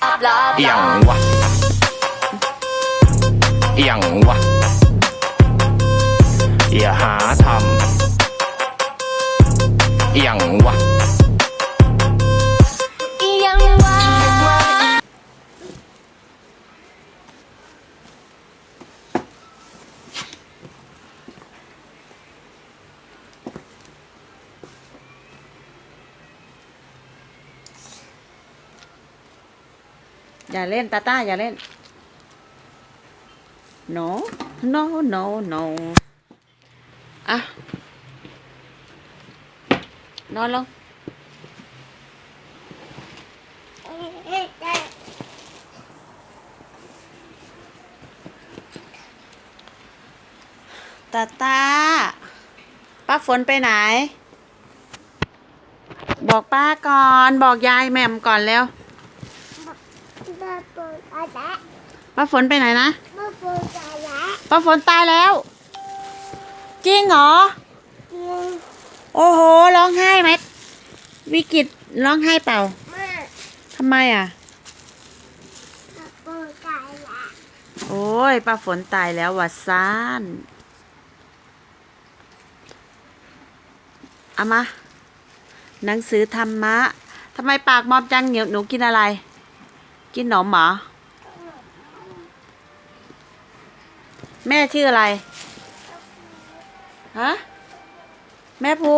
อย่างวะอย่างวะอย่าหาทำเอียงวะ อย่าเล่นตาต้าอย่าเล่น no no no no อะ นอนลงตาตาป้าฝนไปไหน บอกป้าก่อน บอกยายแม่มก่อนแล้ว มาปวดอะไรป้าฝนไปไหนนะมาปวดอะไรป้าฝนตายแล้ว จริงเหรอยิงโอ้โหร้องไห้ไหมวิกฤตร้องไห้เปล่ามาทำไมอะ มาปวดอะไรโอ้ยป้าฝนตายแล้ววัดซานเอามา หนังสือธรรมะทำไมปากมอมจังเหนียวหนูกินอะไร กินหนมหมอแม่ชื่ออะไร ฮะ แม่ภู